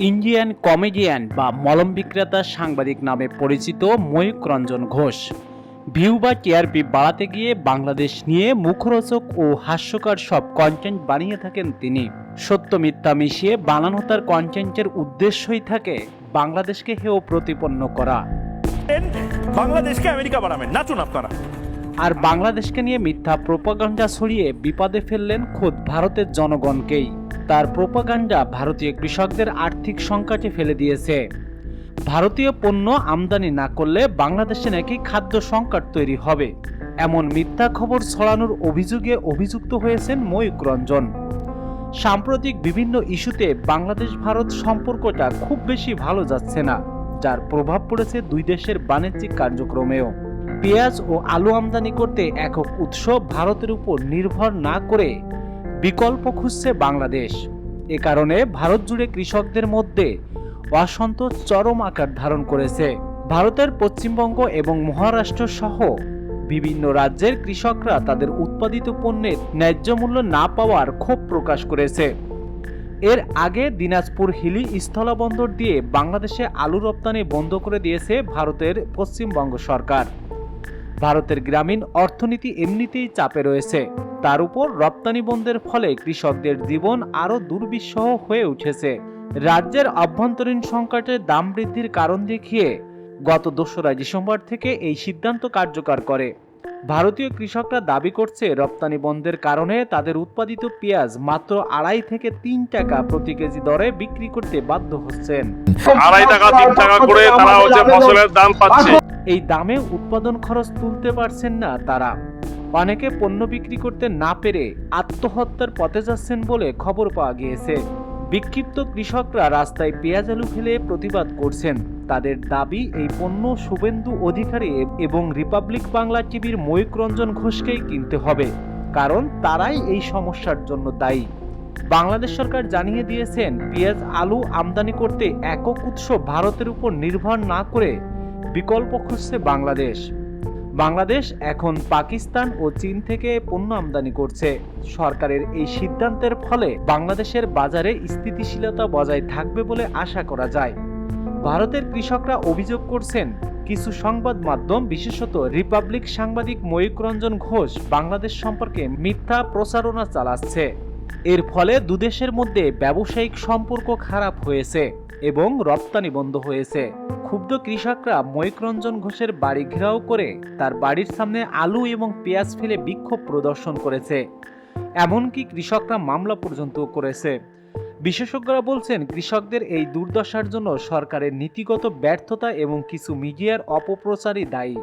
Indian comedian বা মলম বিক্রেতা সাংবাদিক নামে পরিচিত ময়ূক রঞ্জন ঘোষ। ভিউ বা টিআরপি বাড়াতে গিয়ে বাংলাদেশ নিয়ে মুখরোচক ও হাস্যকর সব কন্টেন্ট বানিয়ে থাকেন তিনি। সত্য মিথ্যা মিশিয়ে বানানো তার কন্টেন্টের উদ্দেশ্যই থাকে বাংলাদেশকে হেয় প্রতিপন্ন করা। বাংলাদেশকে আমেরিকা বানাবেন। নাচুন আপনারা। আর বাংলাদেশকে নিয়ে মিথ্যা প্রোপাগান্ডা ছড়িয়ে বিপদে ফেললেন খোদ ভারতের জনগণকেই। তার প্রোপাগান্ডা ভারতীয় কৃষকদের আর্থিক সংকটে ফেলে দিয়েছে। ভারতীয় পণ্য আমদানি না করলে বাংলাদেশে নাকি খাদ্য সংকট তৈরি হবে। এমন মিথ্যা খবর ছড়ানোর অভিযোগে অভিযুক্ত হয়েছেন ময়ূক রঞ্জন। সাম্প্রতিক বিভিন্ন ইস্যুতে বাংলাদেশ ভারত সম্পর্কটা খুব বেশি ভালো যাচ্ছে না, যার প্রভাব পড়েছে দুই দেশের বাণিজ্যিক কার্যক্রমেও। পেঁয়াজ ও আলু আমদানি করতে একক উৎস ভারতের উপর নির্ভর না করে বিকল্প খুঁজছে বাংলাদেশ। এ কারণে ভারত জুড়ে কৃষকদের মধ্যে অসন্তোষ চরম আকার ধারণ করেছে। ভারতের পশ্চিমবঙ্গ এবং মহারাষ্ট্র সহ বিভিন্ন রাজ্যের কৃষকরা তাদের উৎপাদিত পণ্যের ন্যায্য মূল্য না পাওয়ার ক্ষোভ প্রকাশ করেছে। এর আগে দিনাজপুর হিলি স্থলবন্দর দিয়ে বাংলাদেশে আলু রপ্তানি বন্ধ করে দিয়েছে ভারতের পশ্চিমবঙ্গ সরকার। ভারতের গ্রামীণ অর্থনীতি এমনিতেই চাপে রয়েছে। তার উপর রপ্তানি বন্ধের ফলে কৃষকদের জীবন আরও দুর্বিষহ হয়ে উঠেছে। রাজ্যের অভ্যন্তরীণ সংকটের দাম বৃদ্ধির কারণ দেখিয়ে গত দোসরা ডিসেম্বর থেকে এই সিদ্ধান্ত কার্যকর করে। ভারতীয় কৃষকরা দাবি করছে, রপ্তানি বন্ধের কারণে তাদের উৎপাদিত পেঁয়াজ মাত্র আড়াই থেকে তিন টাকা প্রতি কেজি দরে বিক্রি করতে বাধ্য হচ্ছেন। আড়াই টাকা, তিন টাকা করে তারা হচ্ছে ফসলের দাম পাচ্ছে। এই দামে উৎপাদন খরচ তুলতে পারছেন না তারা। অনেকে পণ্য বিক্রি করতে না পেরে আত্মহত্যার পথে যাচ্ছেন বলে খবর পাওয়া গিয়েছে। বিক্ষিপ্ত কৃষকরা রাস্তায় পেঁয়াজ, আলু ফেলে প্রতিবাদ করছেন। তাদের দাবি, এই পণ্য শুভেন্দু অধিকারী এবং রিপাবলিক বাংলা টিভির ময়ূক রঞ্জন ঘোষকেই কিনতে হবে, কারণ তারাই এই সমস্যার জন্য দায়ী। বাংলাদেশ সরকার জানিয়ে দিয়েছেন, পেঁয়াজ, আলু আমদানি করতে একক উৎস ভারতের উপর নির্ভর না করে বিকল্প খুঁজছে বাংলাদেশ। বাংলাদেশ এখন পাকিস্তান ও চীন থেকে পণ্য আমদানি করছে। সরকারের এই সিদ্ধান্তের ফলে বাংলাদেশের বাজারে স্থিতিশীলতা বজায় থাকবে বলে আশা করা যায়। ভারতের কৃষকরা অভিযোগ করছেন, কিছু সংবাদ মাধ্যম, বিশেষত রিপাবলিক সাংবাদিক ময়ূক রঞ্জন ঘোষ, বাংলাদেশ সম্পর্কে মিথ্যা প্রচারণা চালাচ্ছে। এর ফলে দুদেশের মধ্যে ব্যবসায়িক সম্পর্ক খারাপ হয়েছে এবং রপ্তানি বন্ধ হয়েছে। ক্ষুব্ধ কৃষকরা ময়িকরঞ্জন ঘোষের বাড়ি ঘেরাও করে তার বাড়ির সামনে আলু এবং পেঁয়াজ ফেলে বিক্ষোভ প্রদর্শন করেছে। এমনকি কৃষকরা মামলা পর্যন্ত করেছে। বিশেষজ্ঞরা বলছেন, কৃষকদের এই দুর্দশার জন্য সরকারের নীতিগত ব্যর্থতা এবং কিছু মিডিয়ার অপপ্রচারই দায়ী।